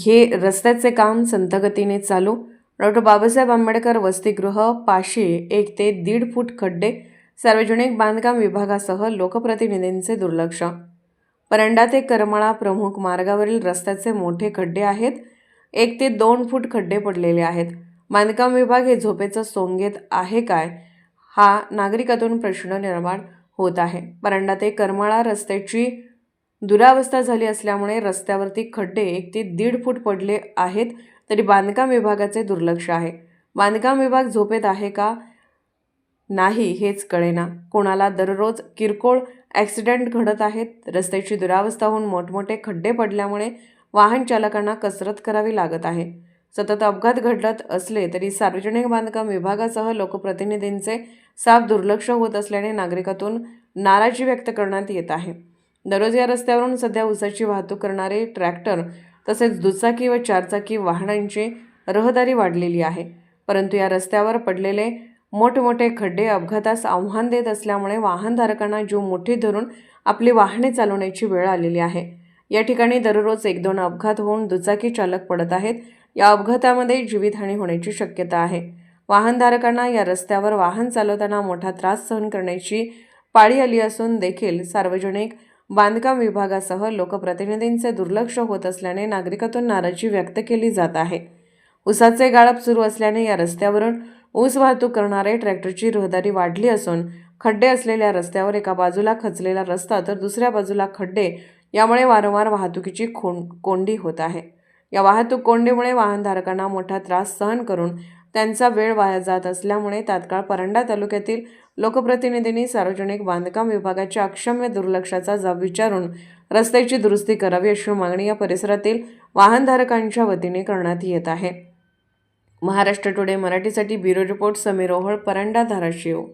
हे रस्त्याचे काम संथगतीने चालू. डॉक्टर बाबासाहेब आंबेडकर वसतिगृह पाचशे एक ते दीड फूट खड्डे सार्वजनिक बांधकाम विभागासह लोकप्रतिनिधींचे दुर्लक्ष. परंडा ते करमाळा प्रमुख मार्गावरील रस्त्याचे मोठे खड्डे आहेत. एक ते दोन फूट खड्डे पडलेले आहेत. बांधकाम विभाग हे झोपेचं सोंगेत आहे काय? हा नागरिकातून प्रश्न निर्माण होत आहे. परंडा ते करमाळा रस्त्याची दुरावस्था झाली असल्यामुळे रस्त्यावरती खड्डे एक ते दीड फूट पडले आहेत तरी बांधकाम विभागाचे दुर्लक्ष आहे. बांधकाम विभाग झोपेत आहे का? नाही हेच कळेना. कोणाला दररोज किरकोळ ॲक्सिडेंट घडत आहेत रस्त्याची दुरावस्था होऊन मोठमोठे खड्डे पडल्यामुळे वाहन चालकांना कसरत करावी लागत आहे. सतत अपघात घडत असले तरी सार्वजनिक बांधकाम विभागासह लोकप्रतिनिधींचे साफ दुर्लक्ष होत असल्याने नागरिकातून नाराजी व्यक्त करण्यात येत आहे. दररोज या रस्त्यावरून सध्या ऊसाची वाहतूक करणारे ट्रॅक्टर तसेच दुचाकी व चारचाकी वाहनांची रहदारी वाढलेली आहे. परंतु या रस्त्यावर पडलेले मोठमोठे खड्डे अपघातास आव्हान देत असल्यामुळे वाहनधारकांना जीव मुठीत धरून आपली वाहने चालवण्याची वेळ आलेली आहे. या ठिकाणी दररोज एक दोन अपघात होऊन दुचाकी चालक पडत आहेत. या अपघातामध्ये जीवितहानी होण्याची शक्यता आहे. वाहनधारकांना या रस्त्यावर वाहन चालवताना मोठा त्रास सहन करण्याची पाळी आली असून देखील सार्वजनिक बांधकाम विभागासह लोकप्रतिनिधींचे दुर्लक्ष होत असल्याने नागरिकातून नाराजी व्यक्त केली जात आहे. ऊसाचे गाळप सुरू असल्याने या रस्त्यावरून ऊस वाहतूक करणारे ट्रॅक्टरची रहदारी वाढली असून खड्डे असलेल्या रस्त्यावर एका बाजूला खचलेला रस्ता तर दुसऱ्या बाजूला खड्डे यामुळे वारंवार वाहतुकीची खों कोंडी होत आहे. या वाहतूक कोंडीमुळे वाहनधारकांना मोठा त्रास सहन करून त्यांचा वेळ वाया जात असल्यामुळे तात्काळ परंडा तालुक्यातील लोकप्रतिनिधींनी सार्वजनिक बांधकाम विभागाच्या अक्षम्य दुर्लक्षाचा जाब विचारून रस्त्याची दुरुस्ती करावी अशी मागणी या परिसरातील वाहनधारकांच्या वतीने करण्यात येत आहे. महाराष्ट्र टुडे मराठीसाठी ब्युरो रिपोर्ट समीर ओहळ परंडा धाराशिव.